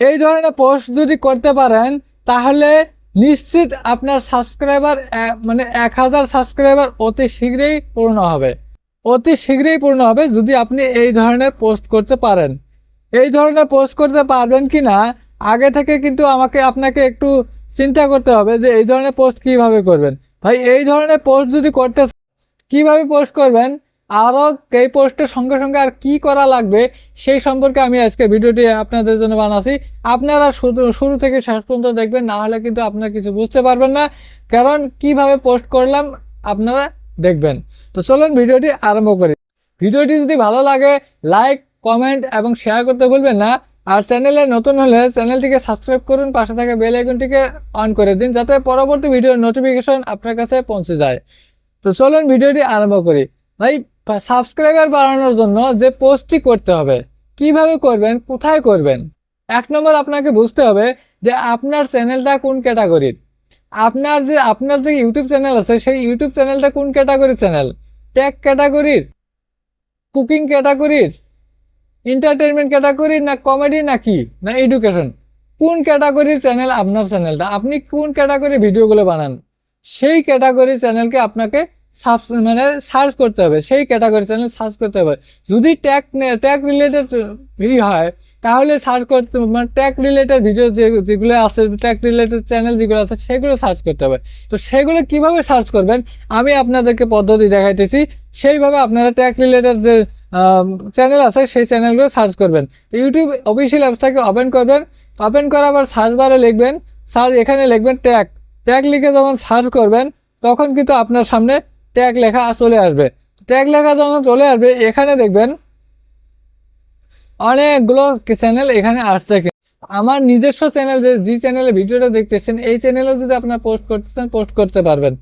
এই ধরনের পোস্ট যদি করতে পারেন, তাহলে নিশ্চিত আপনার সাবস্ক্রাইবার মানে এক হাজার সাবস্ক্রাইবার অতি শীঘ্রই পূর্ণ হবে। অতি শীঘ্রই পূর্ণ হবে যদি আপনি এই ধরনের পোস্ট করতে পারেন। এই ধরনের পোস্ট করতে পারবেন কি না, আগে থেকে কিন্তু আমাকে, আপনাকে একটু চিন্তা করতে হবে যে এই ধরনের পোস্ট কীভাবে করবেন। ভাই, এই ধরনের পোস্ট যদি করতে, কীভাবে পোস্ট করবেন আরও এই পোস্টের সঙ্গে সঙ্গে আর কি করা লাগবে, সেই সম্পর্কে আমি আজকে ভিডিওটি আপনাদের জন্য বানাচ্ছি। আপনারা শুরু থেকে শেষ পর্যন্ত দেখবেন, না হলে কিন্তু আপনারা কিছু বুঝতে পারবেন না। কারণ কীভাবে পোস্ট করলাম, আপনারা দেখবেন। তো চলুন ভিডিওটি আরম্ভ করি। ভিডিওটি যদি ভালো লাগে লাইক কমেন্ট এবং শেয়ার করতে ভুলবেন না। আর চ্যানেলে নতুন হলে চ্যানেলটিকে সাবস্ক্রাইব করুন, পাশে থাকা বেল আইকনটিকে অন করে দিন, যাতে পরবর্তী ভিডিওর নোটিফিকেশন আপনার কাছে পৌঁছে যায়। তো চলুন ভিডিওটি আরম্ভ করি। ভাই সাবস্ক্রাইবার বাড়ানোর জন্য যে পোস্টটি করতে হবে, কীভাবে করবেন, কোথায় করবেন? এক নম্বর আপনাকে বুঝতে হবে যে আপনার চ্যানেলটা কোন ক্যাটাগরির আপনার যে আপনার যে ইউটিউব চ্যানেল আছে, সেই ইউটিউব চ্যানেলটা কোন ক্যাটাগরির চ্যানেল টেক ক্যাটাগরির কুকিং ক্যাটাগরির এন্টারটেনমেন্ট ক্যাটাগরির না কমেডি না কি? না এডুকেশন কোন ক্যাটাগরির চ্যানেল আপনার চ্যানেলটা আপনি কোন ক্যাটাগরির ভিডিওগুলো বানান? সেই ক্যাটাগরির চ্যানেলকে আপনাকে সাব মানে সার্চ করতে হবে, সেই ক্যাটাগরি চ্যানেল সার্চ করতে হবে। যদি ট্যাগ ট্যাগ রিলেটেড ই হয়, তাহলে সার্চ করতে মানে ট্যাগ রিলেটেড ভিডিও যে, যেগুলো আছে ট্যাগ রিলেটেড চ্যানেল যেগুলো আছে, সেগুলো সার্চ করতে হবে। তো সেগুলো কীভাবে সার্চ করবেন? আমি আপনাদেরকে পদ্ধতি দেখাইতেছি। সেইভাবে আপনারা ট্যাগ রিলেটেড যে চ্যানেল আছে, সেই চ্যানেলগুলো সার্চ করবেন। ইউটিউব অফিসিয়াল অ্যাপসটাকে ওপেন করবেন। ওপেন করার পর সার্চ বারে লিখবেন। সার্চ এখানে লিখবেন ট্যাগ ট্যাগ লিখে যখন সার্চ করবেন, তখন কিন্তু আপনার সামনে ট্যাগ লেখা চলে আসবে। ট্যাগ লেখা যখন চলে আসবে, এখানে দেখবেন অনেকগুলো চ্যানেল এখানে আসছে। আমার নিজস্ব চ্যানেল যে জি চ্যানেলে ভিডিওটা দেখতেছেন, এই চ্যানেলে যদি আপনার পোস্ট করতেছেন পোস্ট করতে পারবেন।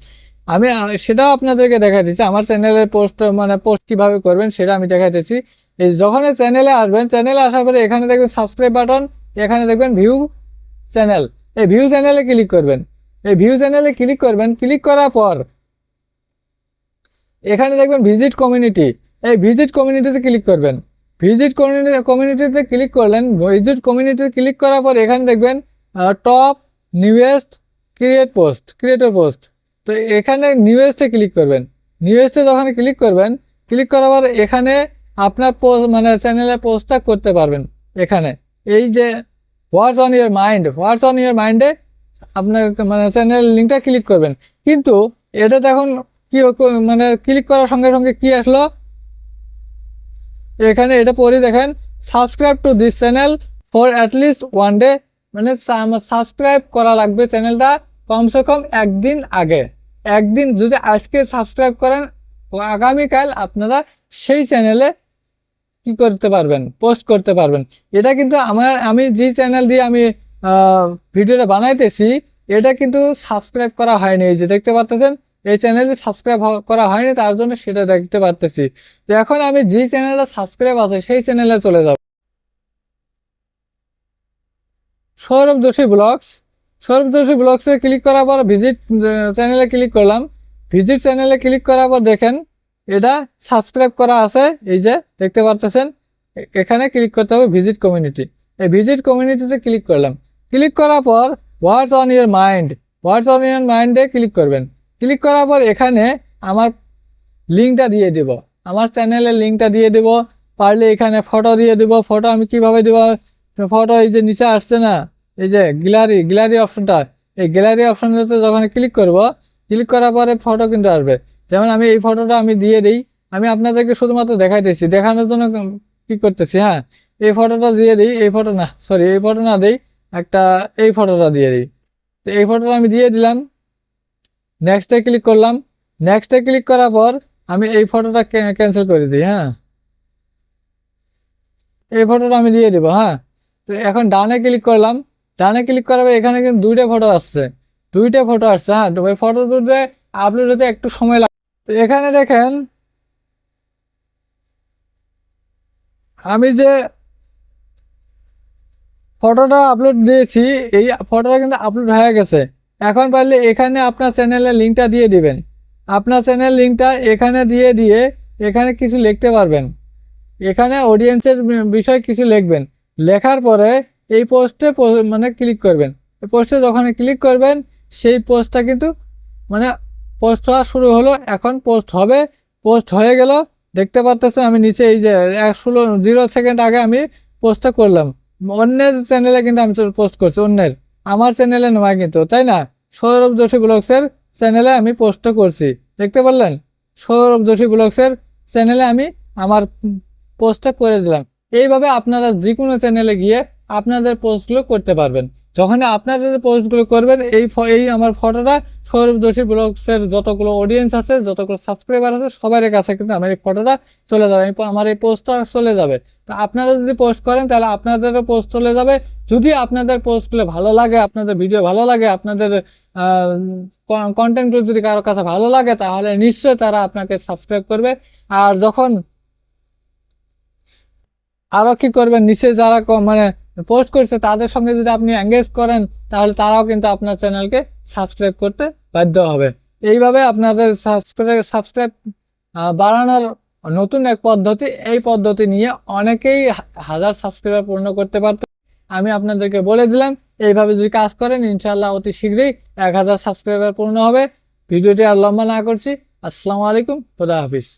আমি সেটাও আপনাদেরকে দেখাই দিচ্ছি আমার চ্যানেলের পোস্ট মানে পোস্ট কীভাবে করবেন, সেটা আমি দেখাইতেছি এই যখন চ্যানেলে আসবেন চ্যানেলে আসার পরে এখানে দেখবেন সাবস্ক্রাইব বাটন এখানে দেখবেন ভিউ চ্যানেল এই ভিউ চ্যানেলে ক্লিক করবেন। এই ভিউ চ্যানেলে ক্লিক করবেন। ক্লিক করার পর এখানে দেখবেন ভিজিট কমিউনিটি এই ভিজিট কমিউনিটিতে ক্লিক করবেন। ভিজিট কমিউনিটি কমিউনিটিতে ক্লিক করলেন। ভিজিট কমিউনিটিতে ক্লিক করার পর এখানে দেখবেন top newest create post creator post তো এখানে নিউয়েস্টে ক্লিক করবেন। নিউয়েস্টে যখন ক্লিক করবেন ক্লিক করার পর এখানে আপনার পোস্ট মানে চ্যানেলের পোস্টটা করতে পারবেন এখানে। এই যে what's on your mind what's on your মাইন্ডে আপনার মানে চ্যানেল লিঙ্কটা ক্লিক করবেন। কিন্তু এটা এখন কি মানে ক্লিক করার সঙ্গে সঙ্গে কি আসলো? এখানে এটা পড়ে দেখেন subscribe to this channel for at least one day মানে সাবস্ক্রাইব করা লাগবে চ্যানেলটা কমসে কম একদিন আগে। একদিন যদি আজকে সাবস্ক্রাইব করেন আগামীকাল আপনারা সেই চ্যানেলে কি করতে পারবেন পোস্ট করতে পারবেন। এটা কিন্তু আমার, আমি যে চ্যানেল দিয়ে আমি ভিডিওটা বানাইতেছি, এটা কিন্তু সাবস্ক্রাইব করা হয়নি। এই যে দেখতে পাচ্ছেন এই চ্যানেলে সাবস্ক্রাইব করা হয়নি, তার জন্য সেটা দেখতে পারতেছি। তো এখন আমি যে চ্যানেলটা সাবস্ক্রাইব আছে, সেই চ্যানেলে চলে যাব। সৌরভ যোশী ব্লগস সৌরভ যোশী ব্লগসে ক্লিক করার পর ভিজিট চ্যানেলে ক্লিক করলাম। ভিজিট চ্যানেলে ক্লিক করার পর দেখেন, এটা সাবস্ক্রাইব করা আছে, এই যে দেখতে পারতেছেন এখানে ক্লিক করতে হবে ভিজিট কমিউনিটি এই ভিজিট কমিউনিটিতে ক্লিক করলাম। ক্লিক করার পর what's on your mind what's on your মাইন্ডে ক্লিক করবেন। ক্লিক করার পর এখানে আমার লিঙ্কটা দিয়ে দিব। আমার চ্যানেলের লিঙ্কটা দিয়ে দিব। পারলে এখানে ফটো দিয়ে দিব। ফটো আমি কীভাবে দিব? ফটো এই যে নিচে আসছে না, এই যে গ্যালারি গ্যালারি অপশনটা, এই গ্যালারি অপশনটাতে যখন ক্লিক করব, ক্লিক করার পরে ফটো কিন্তু আসবে। যেমন আমি এই ফটোটা আমি দিয়ে দিই। আমি আপনাদেরকে শুধুমাত্র দেখাইতেছি। দেখানোর জন্য কি করতেছি হ্যাঁ? এই ফটোটা দিয়ে দিই। এই ফটো না সরি এই ফটো না দিই, একটা এই ফটোটা দিয়ে দিই। তো এই ফটোটা আমি দিয়ে দিলাম। নেক্সটে ক্লিক করলাম। নেক্সটে ক্লিক করার পর আমি এই ফটোটা ক্যান্সেল করে দিই হ্যাঁ? এই ফটোটা আমি দিয়ে দিব হ্যাঁ? তো এখন ডানে ক্লিক করলাম। ডানে ক্লিক করার পর এখানে কিন্তু দুইটা ফটো আসছে। দুইটা ফটো আসছে হ্যাঁ? তো ওই ফটো তুলতে আপলোড হতে একটু সময় লাগে তো এখানে দেখেন, আমি যে ফটোটা আপলোড দিয়েছি, এই ফটোটা কিন্তু আপলোড হয়ে গেছে। এখন পারলে এখানে আপনার চ্যানেলের লিঙ্কটা দিয়ে দিবেন। আপনার চ্যানেল লিঙ্কটা এখানে দিয়ে দিয়ে এখানে কিছু লিখতে পারবেন। এখানে অডিয়েন্সের বিষয়ে কিছু লিখবেন। লেখার পরে এই পোস্টে মানে ক্লিক করবেন। এই পোস্টে যখন ক্লিক করবেন, সেই পোস্টটা কিন্তু মানে পোস্ট হওয়া শুরু হলো, এখন পোস্ট হবে। পোস্ট হয়ে গেল, দেখতে পারতেছেন আমি নিচে এই যে ষোলো জিরো সেকেন্ড আগে আমি পোস্টটা করলাম। অন্যের চ্যানেলে কিন্তু আমি পোস্ট করছি, অন্যের। আমার চ্যানেলে নয় কিন্তু তাই না? সৌরভ যোশী ব্লগসের চ্যানেলে আমি পোস্ট করছি, দেখতে পারলেন? সৌরভ যোশী ব্লগসের চ্যানেলে আমি আমার পোস্টটা করে দিলাম। এইভাবে আপনারা যে কোনো চ্যানেলে গিয়ে আপনাদের পোস্টগুলো করতে পারবেন। যখন আপনাদের পোস্টগুলো করবেন, এই এই আমার ফটোটা সৌরভ যোশী ব্লগসের যতগুলো অডিয়েন্স আছে, যতগুলো সাবস্ক্রাইবার আছে সবার কাছে কিন্তু আমার এই ফটোটা চলে যাবে। আমার এই পোস্টটা চলে যাবে। তো আপনারা যদি পোস্ট করেন, তাহলে আপনাদেরও পোস্ট চলে যাবে। যদি আপনাদের পোস্টগুলো ভালো লাগে, আপনাদের ভিডিও ভালো লাগে, আপনাদের কন্টেন্টগুলো যদি কারোর কাছে ভালো লাগে, তাহলে নিশ্চয়ই তারা আপনাকে সাবস্ক্রাইব করবে। আর যখন আরও কি করবেন, নিচে যারা মানে পোস্ট করছে, তাদের সঙ্গে যদি আপনি এঙ্গেজ করেন, তাহলে তারাও কিন্তু আপনার চ্যানেলকে সাবস্ক্রাইব করতে বাধ্য হবে। এইভাবে আপনাদের সাবস্ক্রাইব সাবস্ক্রাইব বাড়ানোর নতুন এক পদ্ধতি, এই পদ্ধতি নিয়ে অনেকেই হাজার সাবস্ক্রাইবার পূর্ণ করতে পারত। আমি আপনাদেরকে বলে দিলাম, এইভাবে যদি কাজ করেন ইনশাল্লাহ অতি শীঘ্রই এক হাজার সাবস্ক্রাইবার পূর্ণ হবে। ভিডিওটি আর লম্বা না করছি। আসসালামু আলাইকুম, খুদা হাফিজ।